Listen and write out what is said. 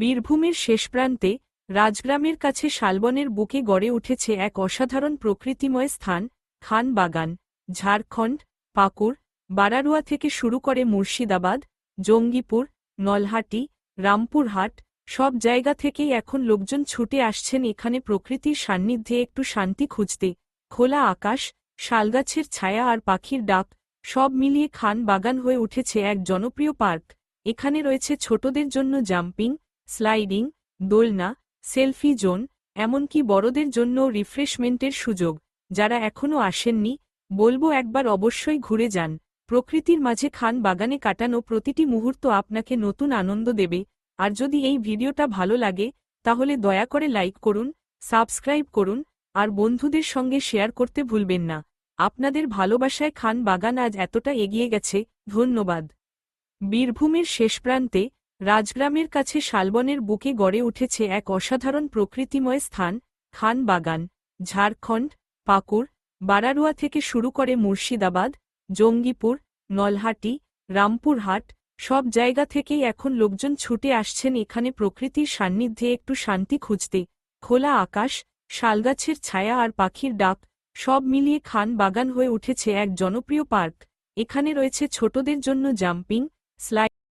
বীরভূমের শেষ প্রান্তে, রাজগ্রামের কাছে শালবনের বুকে গড়ে উঠেছে এক অসাধারণ প্রকৃতিময় স্থান, খান বাগান, ঝাড়খণ্ড পাকুড় বারারুয়া থেকে শুরু করে মুর্শিদাবাদ, জঙ্গিপুর, নলহাটি, রামপুরহাট, সব জায়গা থেকেই এখন লোকজন ছুটে আসছেন এখানে প্রকৃতির সান্নিধ্যে একটু শান্তি খুঁজতে। খোলা আকাশ, শালগাছের ছায়া আর পাখির ডাক, সব মিলিয়ে খান বাগান হয়ে উঠেছে এক জনপ্রিয় পার্ক। এখানে রয়েছে ছোটদের জন্য জাম্পিং স্লাইডিং, দোলনা, সেলফি জোন, এমনকি বড়দের জন্য রিফ্রেশমেন্টের সুযোগ, যারা এখনও আসেননি, বলব একবার অবশ্যই ঘুরে যান। প্রকৃতির মাঝে খান বাগানে কাটানো প্রতিটি মুহূর্ত আপনাকে নতুন আনন্দ দেবে, আর যদি এই ভিডিওটা ভালো লাগে, তাহলে দয়া করে লাইক করুন, সাবস্ক্রাইব করুন, আর বন্ধুদের সঙ্গে শেয়ার করতে ভুলবেন না। আপনাদের ভালোবাসায় খান বাগান আজ এতটা এগিয়ে গেছে, ধন্যবাদ। বীরভূমের শেষ প্রান্তে রাজগ্রামের কাছে শালবনের বুকে গড়ে উঠেছে এক অসাধারণ প্রকৃতিময় স্থান, খান বাগান, ঝাড়খণ্ড, পাকুড়, বারারুয়া থেকে শুরু করে মুর্শিদাবাদ, জঙ্গিপুর, নলহাটি, রামপুরহাট, সব জায়গা থেকেই এখন লোকজন ছুটে আসছেন এখানে প্রকৃতির সান্নিধ্যে একটু শান্তি খুঁজতে। খোলা আকাশ, শালগাছের ছায়া আর পাখির ডাক, সব মিলিয়ে খান বাগান হয়ে উঠেছে এক জনপ্রিয় পার্ক। এখানে রয়েছে ছোটদের জন্য জাম্পিং স্লাইড